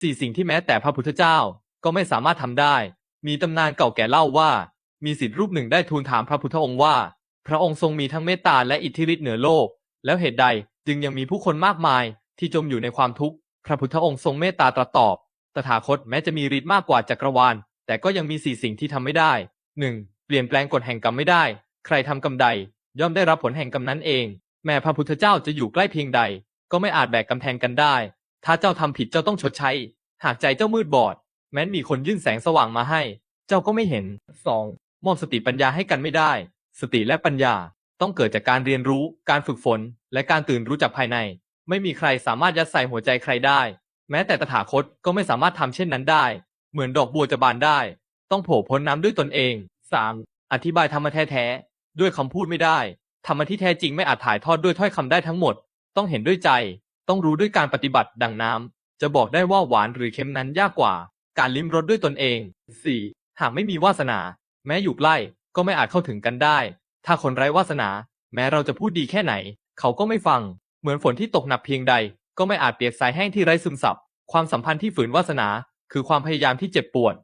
สี่สิ่งที่แม้แต่พระพุทธเจ้าก็ไม่สามารถทำได้ มีตำนานเก่าแก่เล่าว่า มีศิษย์รูปหนึ่งได้ทูลถามพระพุทธองค์ว่า พระองค์ทรงมีทั้งเมตตาและอิทธิฤทธิ์เหนือโลก แล้วเหตุใดจึงยังมีผู้คนมากมายที่จมอยู่ในความทุกข์ พระพุทธองค์ทรงเมตตาตรัสตอบ ตถาคตแม้จะมีฤทธิ์มากกว่าจักรวาล แต่ก็ยังมีสี่สิ่งที่ทำไม่ได้ 1. เปลี่ยนแปลงกฎแห่งกรรมไม่ได้ ใครทำกรรมใด ย่อมได้รับผลแห่งกรรมนั้นเอง แม้พระพุทธเจ้าจะอยู่ใกล้เพียงใด ก็ไม่อาจแบกกำแพงกันได้ ถ้าเจ้าทำผิดเจ้าต้องชดใช้ หากใจเจ้ามืดบอด แม้นมีคนยื่นแสงสว่างมาให้ เจ้าก็ไม่เห็น 2. มอบสติปัญญาให้กันไม่ได้ สติและปัญญาต้องเกิดจากการเรียนรู้ การฝึกฝน และการตื่นรู้จากภายใน ไม่มีใครสามารถยัดใส่หัวใจใครได้ แม้แต่ตถาคตก็ไม่สามารถทำเช่นนั้นได้ เหมือนดอกบัวจะบานได้ ต้องโผล่พ้นน้ำด้วยตนเอง 3. อธิบายธรรมแท้ๆด้วยคำพูดไม่ได้ธรรมที่แท้จริงไม่อาจถ่ายทอดด้วยถ้อยคำได้ทั้งหมด ต้องเห็นด้วยใจ ต้องรู้ด้วยการปฏิบัติดังน้ำ จะบอกได้ว่าหวานหรือเค็มนั้นยากกว่า การลิ้มรสด้วยตนเอง 4. หากไม่มีวาสนา แม้อยู่ใกล้ ก็ไม่อาจเข้าถึงกันได้ ถ้าคนไร้วาสนา แม้เราจะพูดดีแค่ไหน เขาก็ไม่ฟัง เหมือนฝนที่ตกหนักเพียงใด ก็ไม่อาจเปียกสายแห้งที่ไร้ซึมซับ ความสัมพันธ์ที่ฝืนวาสนา คือความพยายามที่เจ็บปวด